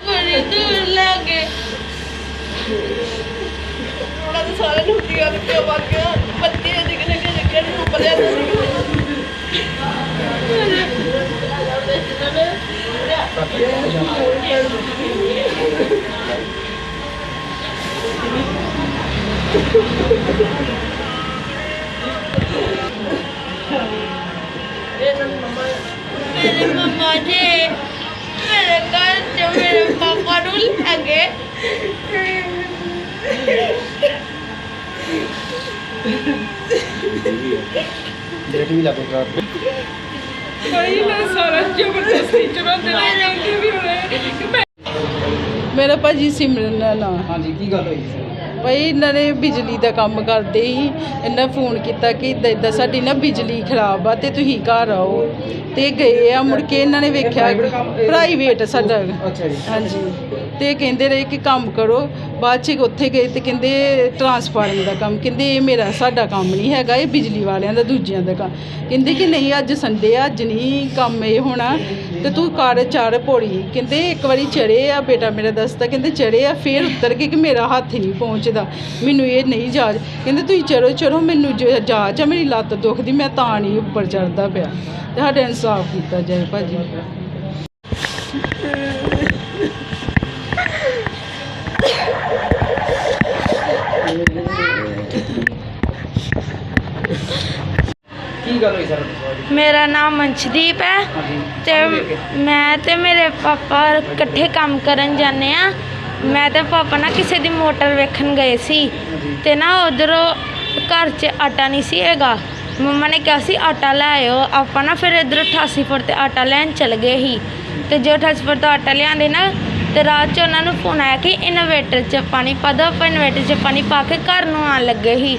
ਬੜੀ ਦੂਰ ਲੱਗੇ ਉਹਨਾਂ ਸਾਰੇ ਪਿਓ ਵੱਲ ਗਿਆ ਬੱਤੀ ਦੇ ਨਿਕਲ ਕੇ ਨਿਕਲ ਨੂੰ ਬਲਿਆ ਮੇਰੇ ਮਮਾ ਜੀ। ਮੇਰੇ ਘਰ ਚ ਮੇਰੇ ਪਾਪਾ ਨੂੰ ਲੱਗੇ। ਡੇਟ ਵੀ ਲੱਗ ਗਿਆ ਕੋਈ ਨਾ ਸਾਰਾ ਜ਼ਬਰਦਸਤੀ ਚੁਰਾਉਂਦੇ ਨੇ ਵੀ ਹੋਣੇ ਮੇਰਾ ਭਾਜੀ ਸਿਮਰਨ ਦਾ ਹਾਂਜੀ ਕੀ ਗੱਲ ਹੋਈ ਭਾਈ ਇਹਨਾਂ ਨੇ ਬਿਜਲੀ ਦਾ ਕੰਮ ਕਰਦੇ ਸੀ ਇਹਨਾਂ ਫੋਨ ਕੀਤਾ ਕਿ ਇਦਾਂ ਇਦਾਂ ਸਾਡੀ ਨਾ ਬਿਜਲੀ ਖਰਾਬ ਆ ਤੇ ਤੁਸੀਂ ਘਰ ਆਓ। ਤੇ ਗਏ ਆ ਮੁੜ ਕੇ ਇਹਨਾਂ ਨੇ ਵੇਖਿਆ ਪ੍ਰਾਈਵੇਟ ਸਾਡਾ। ਅੱਛਾ ਜੀ। ਹਾਂਜੀ। ਤੇ ਕਹਿੰਦੇ ਰਹੇ ਕਿ ਕੰਮ ਕਰੋ। ਬਾਅਦ ਚ ਉੱਥੇ ਗਏ ਤੇ ਕਹਿੰਦੇ ਟਰਾਂਸਫਾਰਮਰ ਦਾ ਕੰਮ। ਕਹਿੰਦੇ ਇਹ ਮੇਰਾ, ਸਾਡਾ ਕੰਮ ਨਹੀਂ ਹੈਗਾ, ਇਹ ਬਿਜਲੀ ਵਾਲਿਆਂ ਦਾ, ਦੂਜਿਆਂ ਦਾ ਕੰਮ। ਕਹਿੰਦੇ ਕਿ ਨਹੀਂ, ਅੱਜ ਸੰਡੇ ਆ, ਅੱਜ ਨਹੀਂ ਕੰਮ ਇਹ ਹੋਣਾ। ਤੇ ਤੂੰ ਕਰ ਚੜ ਪੌੜੀ। ਕਹਿੰਦੇ ਇੱਕ ਵਾਰੀ ਚੜੇ ਆ, ਬੇਟਾ ਮੇਰਾ ਦੱਸਦਾ, ਕਹਿੰਦੇ ਚੜੇ ਆ, ਫੇਰ ਉਤਰ ਕੇ ਕਿ ਮੇਰਾ ਹੱਥ ਨਹੀਂ ਪਹੁੰਚਦਾ। ਮੈਨੂੰ ਇਹ ਨਹੀਂ ਜਾਜ ਕਹਿੰਦੇ ਤੁਸੀਂ ਚੜੋ ਚੜੋ ਮੈਨੂੰ ਜ- ਜਾਚ ਆ, ਮੇਰੀ ਲੱਤ ਦੁਖਦੀ, ਮੈਂ ਤਾਂ ਨਹੀਂ ਉੱਪਰ ਚੜਦਾ ਪਿਆ। ਤੇ ਸਾਡਾ ਇਨਸਾਫ ਕੀਤਾ ਜਾਏ ਭਾਜੀ। ਗੱਲ ਹੋਈ ਸਰ ਮੇਰਾ ਨਾਮ ਮਨਸ਼ਦੀਪ ਹੈ ਹਾਂਜੀ। ਤੇ ਮੈਂ ਤੇ ਮੇਰੇ ਪਾਪਾ ਇਕੱਠੇ ਕੰਮ ਕਰਨ ਜਾਂਦੇ ਆ ਮੈਂ ਤੇ ਪਾਪਾ ਨਾ ਕਿਸੇ ਦੀ ਮੋਟਰ ਵੇਖਣ ਗਏ ਸੀ ਤੇ ਨਾ ਉਧਰੋਂ ਘਰ 'ਚ ਆਟਾ ਨਹੀਂ ਸੀ ਹੈਗਾ। ਮੰਮਾ ਨੇ ਕਿਹਾ ਸੀ ਆਟਾ ਲੈ ਆਇਓ। ਆਪਾਂ ਨਾ ਫਿਰ ਇਧਰੋਂ 88 ਫੁੱਟ ਤੇ ਆਟਾ ਲੈਣ ਚਲ ਗਏ ਸੀ। ਤੇ ਜੋ 88 ਫੁੱਟ ਤੋਂ ਆਟਾ ਲਿਆਂਦੇ ਨਾ ਤੇ ਰਾਤ 'ਚ ਉਹਨਾਂ ਨੂੰ ਫੋਨ ਆਇਆ ਕਿ ਇਨਵੇਟਰ 'ਚ ਪਾਣੀ ਪਾ ਦਿਓ। ਆਪਾਂ ਇਨਵੇਟਰ 'ਚ ਪਾਣੀ ਪਾ ਕੇ ਘਰ ਨੂੰ ਆਉਣ ਲੱਗੇ ਸੀ।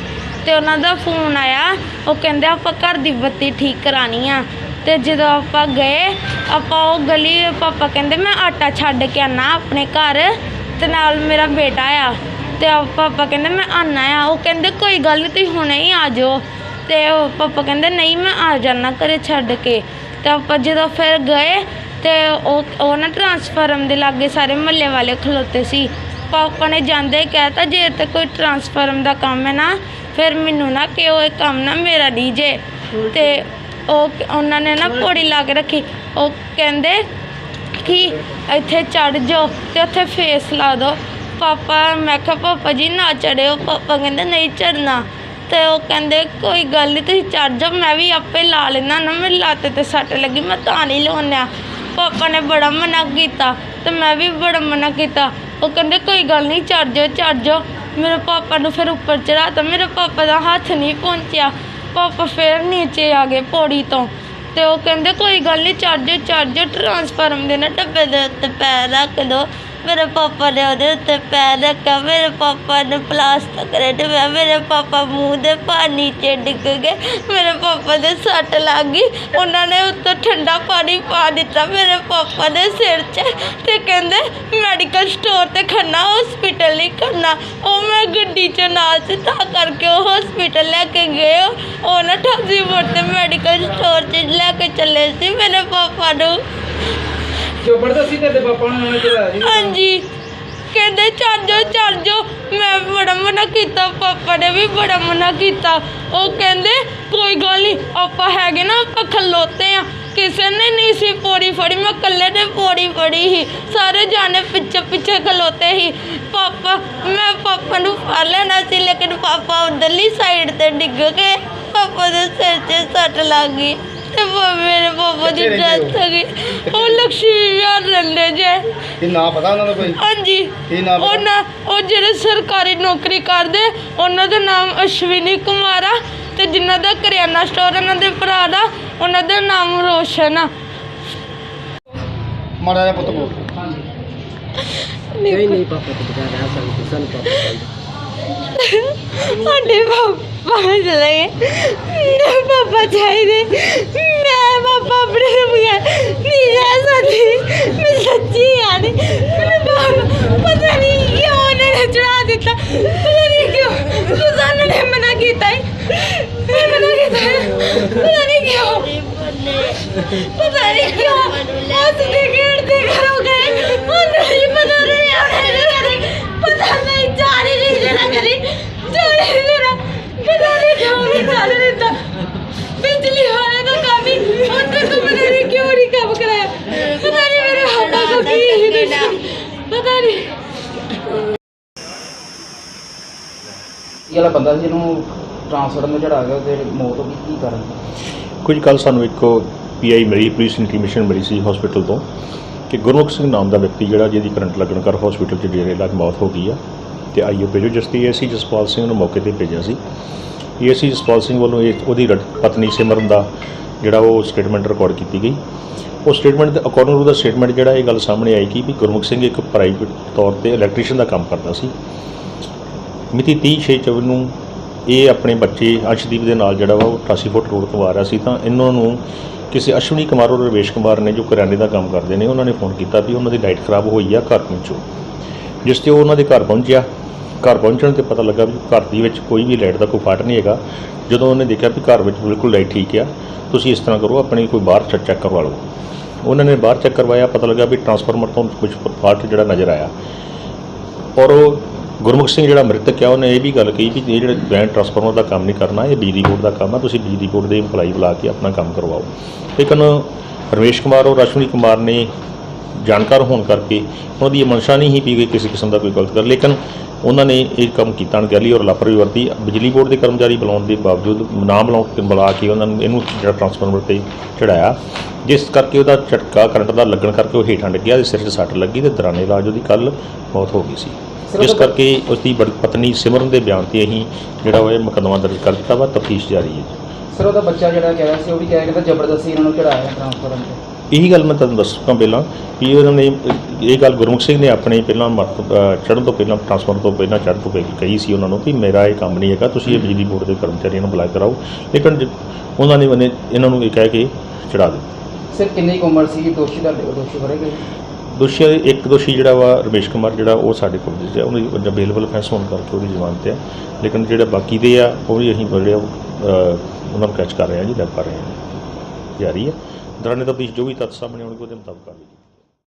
ਤੇ ਉਹਨਾਂ ਦਾ ਫੋਨ ਆਇਆ। ਉਹ ਕਹਿੰਦੇ, ਆਪਾਂ ਘਰ ਦੀ ਬੱਤੀ ਠੀਕ ਕਰਾਣੀ ਆ। ਤੇ ਜਦੋਂ ਆਪਾਂ ਗਏ, ਆਪਾਂ ਉਹ ਗਲੀ ਪਾਪਾ ਕਹਿੰਦੇ, ਮੈਂ ਆਟਾ ਛੱਡ ਕੇ ਆਣਾ ਆਪਣੇ ਘਰ। ਤੇ ਨਾਲ ਮੇਰਾ ਬੇਟਾ ਆ। ਤੇ ਆ ਪਾਪਾ ਕਹਿੰਦੇ, ਮੈਂ ਆਣਾ ਆ। ਉਹ ਕਹਿੰਦੇ, ਕੋਈ ਗੱਲ ਨਹੀਂ ਤੁਸੀਂ ਹੁਣੇ ਹੀ ਆ ਜਾਓ। ਤੇ ਉਹ ਪਾਪਾ ਕਹਿੰਦੇ, ਨਹੀਂ, ਮੈਂ ਆ ਜਾਣਾ ਘਰੇ ਛੱਡ ਕੇ। ਤੇ ਆਪਾਂ ਜਦੋਂ ਫਿਰ ਗਏ, ਤੇ ਉਹ ਉਹ ਨਾ ਟਰਾਂਸਫਾਰਮ ਦੇ ਲਾਗੇ ਸਾਰੇ ਮਹੱਲੇ ਵਾਲੇ ਖਲੋਤੇ ਸੀ। ਪਾਪਾ ਨੇ ਜਾਂਦੇ ਹੀ ਕਹਿਤਾ, ਜੇ ਤੇ ਕੋਈ ਟਰਾਂਸਫਾਰਮ ਦਾ ਕੰਮ ਹੈ ਨਾ ਫਿਰ ਮੈਨੂੰ ਨਾ ਕਿ ਉਹ ਇਹ ਕੰਮ ਨਾ ਮੇਰਾ ਨਹੀਂ ਜੇ ਤੇ ਉਹ ਉਹਨਾਂ ਨੇ ਨਾ ਪੌੜੀ ਲਾ ਕੇ ਰੱਖੀ। ਉਹ ਕਹਿੰਦੇ ਕਿ ਇੱਥੇ ਚੜ ਜਾਓ ਤੇ ਉੱਥੇ ਫੇਸ ਲਾ ਦਿਓ। ਪਾਪਾ ਮੈਂ ਕਿਹਾ ਪਾਪਾ ਜੀ ਨਾ ਚੜਿਓ ਪਾਪਾ ਕਹਿੰਦੇ ਨਹੀਂ ਚੜਨਾ ਤੇ ਉਹ ਕਹਿੰਦੇ ਕੋਈ ਗੱਲ ਨਹੀਂ ਤੁਸੀਂ ਚੜ ਜਾਓ। ਮੈਂ ਵੀ ਆਪੇ ਲਾ ਲੈਣਾ ਨਾ ਮੇਰੀ ਲੱਤ ਤੇ ਸੱਟ ਲੱਗੀ ਮੈਂ ਤਾਂ ਨਹੀਂ ਲਾਉਣਿਆ ਪਾਪਾ ਨੇ ਬੜਾ ਮਨਾ ਕੀਤਾ ਤੇ ਮੈਂ ਵੀ ਬੜਾ ਮਨਾ ਕੀਤਾ। ਉਹ ਕਹਿੰਦੇ ਕੋਈ ਗੱਲ ਨਹੀਂ ਚੜ ਜਾਓ ਚੜ ਜਾਓ। ਮੇਰੇ ਪਾਪਾ ਨੂੰ ਫਿਰ ਉੱਪਰ ਚੜਾਤਾ ਮੇਰੇ ਪਾਪਾ ਦਾ ਹੱਥ ਨਹੀਂ ਪਹੁੰਚਿਆ। ਪਾਪਾ ਫਿਰ ਨੀਚੇ ਆ ਗਏ ਪੌੜੀ ਤੋਂ। ਤੇ ਉਹ ਕਹਿੰਦੇ, ਕੋਈ ਗੱਲ ਨਹੀਂ ਚਾਰਜਰ ਚਾਰਜਰ ਟਰਾਂਸਫਾਰਮ ਦੇ ਨਾ ਡੱਬੇ ਦੇ ਉੱਤੇ ਪੈਰ ਰੱਖ ਦੋ। ਮੇਰੇ ਪਾਪਾ ਨੇ ਉਹਦੇ ਉੱਤੇ ਪੈਰ ਰੱਖਿਆ, ਮੇਰੇ ਪਾਪਾ ਨੇ ਪਲਾਸਟਿਕ ਰੇਡਿਆ ਮੇਰੇ ਪਾਪਾ ਮੂੰਹ ਦੇ ਪਾਣੀ 'ਚ ਡਿੱਗ ਗਏ, ਮੇਰੇ ਪਾਪਾ ਦੇ ਸੱਟ ਲੱਗ ਗਈ, ਉਹਨਾਂ ਨੇ ਉੱਤੋਂ ਠੰਡਾ ਪਾਣੀ ਪਾ ਦਿੱਤਾ, ਮੇਰੇ ਪਾਪਾ ਦੇ ਸਿਰ 'ਚ ਤੇ ਕਹਿੰਦੇ ਮੈਡੀਕਲ ਸਟੋਰ ਤੇ ਖੰਨਾ ਹਸਪੀਟਲ ਨਹੀਂ ਖੜਨਾ, ਉਹ ਮੈਂ ਗੱਡੀ 'ਚ ਨਾਲ ਸੀ, ਤਾਂ ਕਰਕੇ ਉਹ ਹਸਪੀਟਲ ਲੈ ਕੇ ਗਏ, ਉਹ ਨਾ 88 ਮੋੜ ਤੇ ਮੈਡੀਕਲ ਸਟੋਰ 'ਚ ਲੈ ਕੇ ਚੱਲੇ ਸੀ, ਮੇਰੇ ਪਾਪਾ ਨੂੰ। ਜ਼ਬਰਦਸਤੀ ਤੇ ਪਾਪਾ ਨੇ ਚੜਾਇਆ ਜੀ ਹਾਂਜੀ। ਕਹਿੰਦੇ, ਚੱਲ ਜਾਓ ਚੱਲ ਜਾਓ। ਮੈਂ ਬੜਾ ਮਨਾ ਕੀਤਾ, ਪਾਪਾ ਨੇ ਵੀ ਬੜਾ ਮਨਾ ਕੀਤਾ। ਉਹ ਕਹਿੰਦੇ, ਕੋਈ ਗੱਲ ਨਹੀਂ ਆਪਾਂ ਹੈਗੇ ਨਾ, ਆਪਾਂ ਖਲੋਤੇ ਆ। ਕਿਸੇ ਨੇ ਨਹੀਂ ਸੀ ਪੌੜੀ ਫੜੀ, ਮੈਂ ਇਕੱਲੇ ਨੇ ਪੌੜੀ ਫੜੀ ਸੀ। ਸਾਰੇ ਜਾਣੇ ਪਿੱਛੇ ਪਿੱਛੇ ਖਲੋਤੇ ਸੀ। ਪਾਪਾ, ਮੈਂ ਪਾਪਾ ਨੂੰ ਫੜ ਲੈਣਾ ਸੀ, ਲੇਕਿਨ ਪਾਪਾ ਉਧਰਲੀ ਸਾਈਡ ਤੇ ਡਿੱਗ ਗਏ। ਪਾਪਾ ਦੇ ਸਿਰ 'ਚ ਸੱਟ ਲੱਗ ਗਈ। ਤੇ ਪਾ- ਮੇਰੇ ਪਾਪਾ ਦੀ ਕਿੱਥੇ ਰਹਿੰਦੇ ਡੈਥ ਹੋ? ਗਈ ਉਹ ਲక్ష్ਮੀ ਵਿਹਾਰ ਰਹਿੰਦੇ ਜੇ। ਇਹ ਨਾਂ ਪਤਾ ਉਹਨਾਂ ਦਾ ਕੋਈ? ਹਾਂਜੀ। ਕੀ ਨਾਮ ਹੈ? ਉਹਨਾਂ ਉਹ ਜਿਹੜੇ ਸਰਕਾਰੀ ਨੌਕਰੀ ਕਰਦੇ ਉਹਨਾਂ ਦਾ ਨਾਮ ਅਸ਼ਵਿਨੀ ਕੁਮਾਰ ਆ ਤੇ ਜਿਨ੍ਹਾਂ ਦਾ ਕਰਿਆਨਾ ਸਟੋਰ ਉਹਨਾਂ ਦੇ ਭਰਾ ਦਾ ਉਹਨਾਂ ਦਾ ਨਾਮ ਰੋਸ਼ਨ ਆ। ਮਾੜਾ ਜਿਹਾ ਪੁੱਤ ਬੋਲ। ਹਾਂਜੀ ਨਹੀਂ ਨਹੀਂ ਪਾਪਾ ਤੋਂ ਬਗੈਰ ਰਹਿ ਸਕਦੇ ਸਾਨੂੰ ਪਾਪਾ। ਸਾਡੇ ਪਾਪਾ ਚਲੇ ਗਏ। ਮੇਰੇ ਪਾਪਾ ਚਾਹੀਦੇ ਮੈਂ ਪਾਪਾ ਆਪਣੇ ਤੋਂ ਨਹੀਂ ਰਹਿ ਸਕਦੀ। ਮੈਂ ਸੱਚੀ ਆਣੀ ਮੇਰੇ ਪਾਪਾ ਪਤਾ ਨਹੀਂ ਕਿਉਂ ਉਹਨਾਂ ਨੇ ਚੜਾ ਦਿੱਤਾ। ਪਤਾ ਨਹੀਂ ਕਿਉਂ। ਕਿ ਨੇ ਮਨਾ ਕੀਤਾ ਹੀ ਪਤਾ ਕੀਤਾ ਪਤਾ ਨਹੀਂ ਕਿਉਂ। ਪਤਾ ਨਹੀਂ ਕਿਉਂ। ਹੱਸਦੇ ਖੇਡਦੇ ਘਰੋਂ ਗਏ। ਉਹ ਨਹੀਂ ਪਤਾ ਨਹੀਂ ਕਿਉਂ ਨਹੀਂ ਚੱਲ ਰਿਹਾ ਬਿਜਲੀ ਵਾਲੇ ਦਾ ਕੰਮ ਹੀ ਤੱਕ ਪਤਾ ਨਹੀਂ ਕਿਉਂ ਨਹੀਂ ਕੰਮ ਕਰਾਇਆ। ਪਤਾ ਨਹੀਂ ਮੇਰੇ ਹੱਥਾਂ ਤੋਂ ਕੀ ਹੀ ਨਹੀਂ ਪਤਾ ਨਹੀਂ। ਇਹ ਵਾਲਾ ਬੰਦਾ ਸੀ ਜਿਹਨੂੰ ਟ੍ਰਾਂਸਫਰ ਨੂੰ ਚੜਾ ਗਿਆ ਤੇ ਮੌਤ ਹੋ ਗਈ ਕੀ ਕਾਰਨ? ਕੁਝ ਕੱਲ ਸਾਨੂੰ ਇੱਕ ਪੀਆਈ ਮਿਲੀ ਪੁਲਿਸ ਇੰਟੀਮੇਸ਼ਨ ਮਿਲੀ ਸੀ ਹਸਪੀਟਲ ਤੋਂ ਕਿ ਗੁਰਮੁਖ ਸਿੰਘ ਨਾਮ ਦਾ ਵਿਅਕਤੀ ਜਿਹੜਾ ਜਿਹਦੀ ਕਰੰਟ ਲੱਗਣ ਕਰ ਹਸਪੀਟਲ 'ਚ ਜੇਰੇ ਇਲਾਜ ਮੌਤ ਹੋ ਗਈ ਆ। ਤੇ ਆਈਓ ਭੇਜੋ ਜਿਸ ਦੀ ਏਸੀ ਜਸਪਾਲ ਸਿੰਘ ਨੂੰ ਮੌਕੇ ਤੇ ਭੇਜਿਆ ਸੀ। ਏਸੀ ਜਸਪਾਲ ਸਿੰਘ ਵੱਲੋਂ ਇਹ ਉਹਦੀ ਰ- ਪਤਨੀ ਸਿਮਰਨ ਦਾ ਜਿਹੜਾ ਉਹ ਸਟੇਟਮੈਂਟ ਰਿਕਾਰਡ ਕੀਤੀ ਗਈ। ਉਹ ਸਟੇਟਮੈਂਟ ਦੇ ਅਕੋਰਡਿੰਗ ਟੂ ਦਾ ਸਟੇਟਮੈਂਟ ਜਿਹੜਾ ਇਹ ਗੱਲ ਸਾਹਮਣੇ ਆਈ ਕਿ ਵੀ ਗੁਰਮੁਖ ਸਿੰਘ ਇੱਕ ਪ੍ਰਾਈਵੇਟ ਤੌਰ ਤੇ ਇਲੈਕਟ੍ਰੀਸ਼ੀਅਨ ਦਾ ਕੰਮ ਕਰਦਾ ਸੀ। ਮਿਤੀ 30/6/24 ਨੂੰ ਇਹ ਆਪਣੇ ਬੱਚੇ ਅਰਸ਼ਦੀਪ ਦੇ ਨਾਲ ਜਿਹੜਾ ਵਾ ਉਹ 88 ਫੁੱਟ ਰੋਡ ਤੋਂ ਆ ਰਿਹਾ ਸੀ ਤਾਂ ਇਹਨਾਂ ਨੂੰ ਕਿਸੇ ਅਸ਼ਵਨੀ ਕੁਮਾਰ ਔਰ ਰਵੇਸ਼ ਕੁਮਾਰ ਨੇ ਜੋ ਕਰਿਆਨੇ ਦਾ ਕੰਮ ਕਰਦੇ ਨੇ, ਉਹਨਾਂ ਨੇ ਫੋਨ ਕੀਤਾ ਵੀ ਉਹਨਾਂ ਦੀ ਲਾਈਟ ਖਰਾਬ ਹੋਈ ਆ ਘਰ ਪਹੁੰਚੋ। ਜਿਸ ਤੇ ਉਹ ਉਹਨਾਂ ਦੇ ਘਰ ਪਹੁੰਚਿਆ। ਘਰ ਪਹੁੰਚਣ ਤੇ ਪਤਾ ਲੱਗਾ ਵੀ ਘਰ ਦੀ ਵਿੱਚ ਕੋਈ ਵੀ ਲਾਈਟ ਦਾ ਕੋਈ ਫਾਟ ਨਹੀਂ ਹੈਗਾ। ਜਦੋਂ ਉਹਨੇ ਦੇਖਿਆ ਵੀ ਘਰ ਵਿੱਚ ਬਿਲਕੁਲ ਲਾਈਟ ਠੀਕ ਆ, ਤੁਸੀਂ ਇਸ ਤਰ੍ਹਾਂ ਕਰੋ, ਆਪਣੀ ਕੋਈ ਬਾਹਰ ਚੈੱਕ ਚੈੱਕ ਕਰਵਾ ਲਓ। ਉਹਨਾਂ ਨੇ ਬਾਹਰ ਚੈੱਕ ਕਰਵਾਇਆ, ਪਤਾ ਲੱਗਾ ਵੀ ਟਰਾਂਸਫਾਰਮਰ ਤੋਂ ਕੁਝ ਫਾਲਟ ਜਿਹੜਾ ਨਜ਼ਰ ਆਇਆ। ਔਰ ਉਹ ਗੁਰਮੁਖ ਸਿੰਘ ਜਿਹੜਾ ਮ੍ਰਿਤਕ ਆ, ਉਹਨੇ ਇਹ ਵੀ ਗੱਲ ਕਹੀ ਵੀ ਇਹ ਜਿਹੜੇ ਬੈਂਡ ਟਰਾਂਸਫਾਰਮਰ ਦਾ ਕੰਮ ਨਹੀਂ ਕਰਨਾ, ਇਹ ਬਿਜਲੀ ਬੋਰਡ ਦਾ ਕੰਮ ਆ, ਤੁਸੀਂ ਬਿਜਲੀ ਬੋਰਡ ਦੇ EMPLOYE ਬੁਲਾ ਕੇ ਆਪਣਾ ਕੰਮ ਕਰਵਾਓ। ਲੇਕਿਨ ਰਮੇਸ਼ ਕੁਮਾਰ ਔਰ ਅਸ਼ਵਨੀ ਕੁਮਾਰ ਨੇ ਜਾਣਕਾਰ ਹੋਣ ਕਰਕੇ ਉਹਨਾਂ ਦੀ ਇਹ ਮਨਸ਼ਾ ਨਹੀਂ ਸੀ ਵੀ ਕੋਈ ਕਿਸੇ ਕਿਸਮ ਦਾ ਕੋਈ ਗਲਤ ਕਰ ਲੇਕਿਨ ਉਹਨਾਂ ਨੇ ਇਹ ਕੰਮ ਕੀਤਾ ਅਣਗਹਿਲੀ ਔਰ ਲਾਪਰਵਾਹੀ ਵਰਤੀ। ਬਿਜਲੀ ਬੋਰਡ ਦੇ ਕਰਮਚਾਰੀ ਬੁਲਾਉਣ ਦੇ ਬਾਵਜੂਦ ਨਾ ਬੁਲਾਉਣ ਕੇ ਬੁਲਾ ਕੇ ਉਹਨਾਂ ਨੂੰ ਇਹਨੂੰ ਜਿਹੜਾ ਟਰਾਂਸਫਾਰਮਰ ਤੇ ਚੜਾਇਆ। ਜਿਸ ਕਰਕੇ ਉਹਦਾ ਝਟਕਾ ਕਰੰਟ ਦਾ ਲੱਗਣ ਕਰਕੇ ਉਹ ਹੇਠਾਂ ਡਿੱਗਿਆ ਤੇ ਸਿਰ 'ਚ ਸੱਟ ਲੱਗੀ ਤੇ ਦੌਰਾਨੇ ਇਲਾਜ ਉਹਦੀ ਕੱਲ ਮੌਤ ਹੋ ਗਈ ਸੀ। ਜਿਸ ਕਰਕੇ ਉਸ ਦੀ ਬੜੀ ਪਤਨੀ ਸਿਮਰਨ ਦੇ ਬਿਆਨ ਤੇ ਅਸੀਂ ਜਿਹੜਾ ਉਹ ਮੁਕੱਦਮਾ ਦਰਜ ਕਰ ਦਿੱਤਾ ਵਾ ਤਫਤੀਸ਼ ਜਾਰੀ ਹੈ ਸਰ ਉਹਦਾ ਬੱਚਾ ਜਿਹੜਾ ਕਹਿ ਰਿਹਾ ਸੀ ਉਹ ਵੀ ਕਹਿ ਰਿਹਾ ਕਿ ਜ਼ਬਰਦਸਤੀ ਇਹਨਾਂ ਨੂੰ ਚੜਾਇਆ ਟ੍ਰਾਂਸਫਰ ਤੇ। ਇਹੀ ਗੱਲ ਮੈਂ ਤੁਹਾਨੂੰ ਦੱਸ ਪਹਿਲਾਂ ਵੀ ਉਹਨਾਂ ਨੇ ਇਹ ਗੱਲ ਗੁਰਮੁਖ ਸਿੰਘ ਨੇ ਆਪਣੇ ਪਹਿਲਾਂ ਚੜ੍ਹਨ ਤੋਂ ਪਹਿਲਾਂ ਟਰਾਂਸਫਰ ਤੋਂ ਪਹਿਲਾਂ ਚੜ੍ਹਨ ਤੋਂ ਪਹਿਲਾਂ ਕਹੀ ਸੀ ਉਹਨਾਂ ਨੂੰ ਵੀ ਮੇਰਾ ਇਹ ਕੰਮ ਨਹੀਂ ਹੈਗਾ ਤੁਸੀਂ ਇਹ ਬਿਜਲੀ ਬੋਰਡ ਦੇ ਕਰਮਚਾਰੀਆਂ ਨੂੰ ਬੁਲਾ ਕੇ ਕਰਾਓ। ਲੇਕਿਨ ਉਹਨਾਂ ਨੇ ਮੈਨੇ ਇਹਨਾਂ ਨੂੰ ਇਹ ਕਹਿ ਕੇ ਚੜਾ ਦਿੱਤਾ। ਸਰ ਕਿੰਨੀ ਕੁ ਉਮਰ ਸੀ ਦੋਸ਼ੀ ਦਾ ਦੋਸ਼ੀ ਫੜੇ ਗਏ? ਦੋਸ਼ੀ ਇੱਕ ਦੋਸ਼ੀ ਜਿਹੜਾ ਵਾ ਰਮੇਸ਼ ਕੁਮਾਰ ਜਿਹੜਾ ਉਹ ਸਾਡੇ ਕੋਲ ਜਿਹੜਾ ਉਹਦੀ ਅਵੇਲੇਬਲ ਫੈਂਸ ਹੋਣ ਕਰਕੇ ਉਹਦੀ ਜ਼ਮਾਨਤ ਹੈ ਲੇਕਿਨ ਜਿਹੜੇ ਬਾਕੀ ਦੇ ਆ ਉਹ ਵੀ ਅਸੀਂ ਆ, ਅਹ, ਉਹਨਾਂ ਨੂੰ ਕੈਚ ਕਰ ਰਹੇ ਹਾਂ ਜੀ ਲੈਬ ਕਰ ਰਹੇ ਹਾਂ। ਜਾਰੀ ਹੈ। ਦੌਰਾਨੇ ਤਫਤੀਸ਼ ਜੋ ਵੀ ਤੱਥ ਸਾਹਮਣੇ ਆਉਣਗੇ ਉਹਦੇ ਮੁਤਾਬਕ ਕਾਰਵਾਈ